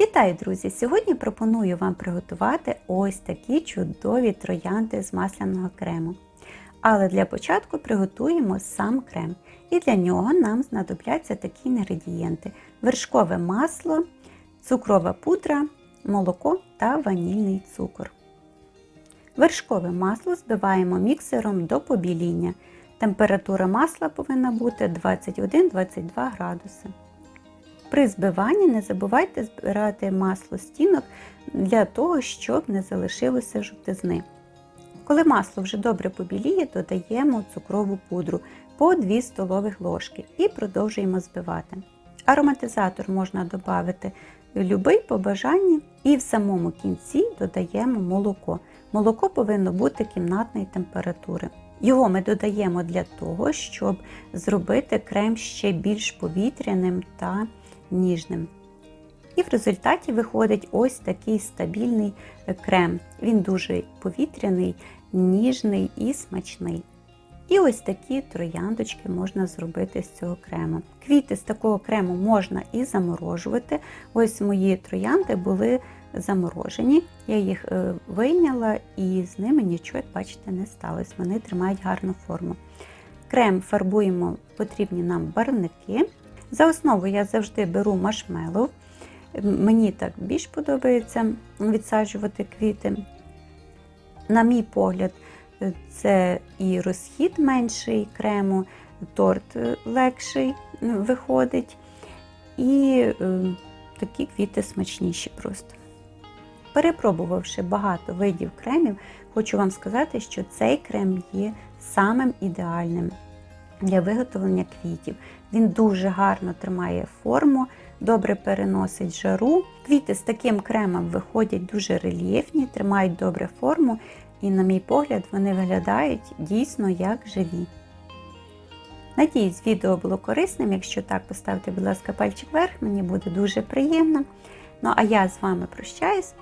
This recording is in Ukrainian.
Вітаю, друзі! Сьогодні пропоную вам приготувати ось такі чудові троянди з масляного крему. Але для початку приготуємо сам крем. І для нього нам знадобляться такі інгредієнти: вершкове масло, цукрова пудра, молоко та ванільний цукор. Вершкове масло збиваємо міксером до побіління. Температура масла повинна бути 21-22 градуси. При збиванні не забувайте збирати масло стінок для того, щоб не залишилося жовтизни. Коли масло вже добре побіліє, додаємо цукрову пудру по 2 столових ложки і продовжуємо збивати. Ароматизатор можна додати любий по бажанні, і в самому кінці додаємо молоко. Молоко повинно бути кімнатної температури. Його ми додаємо для того, щоб зробити крем ще більш повітряним та ніжним. І в результаті виходить ось такий стабільний крем. Він дуже повітряний, ніжний і смачний. І ось такі трояндочки можна зробити з цього крему. Квіти з такого крему можна і заморожувати. Ось мої троянди були заморожені. Я їх е, вийняла і з ними нічого, як бачите, не сталося. Вони тримають гарну форму. Крем фарбуємо потрібні нам барвники. За основу я завжди беру маршмеллоу. Мені так більш подобається відсаджувати квіти. На мій погляд, це і розхід менший крему, торт легший виходить, і е, такі квіти смачніші просто. Перепробувавши багато видів кремів, хочу вам сказати, що цей крем є самим ідеальним для виготовлення квітів. Він дуже гарно тримає форму, добре переносить жару. Квіти з таким кремом виходять дуже рельєфні, тримають добре форму, і, на мій погляд, вони виглядають дійсно як живі. Надіюсь, відео було корисним. Якщо так, поставте, будь ласка, пальчик вверх, мені буде дуже приємно. Ну а я з вами прощаюсь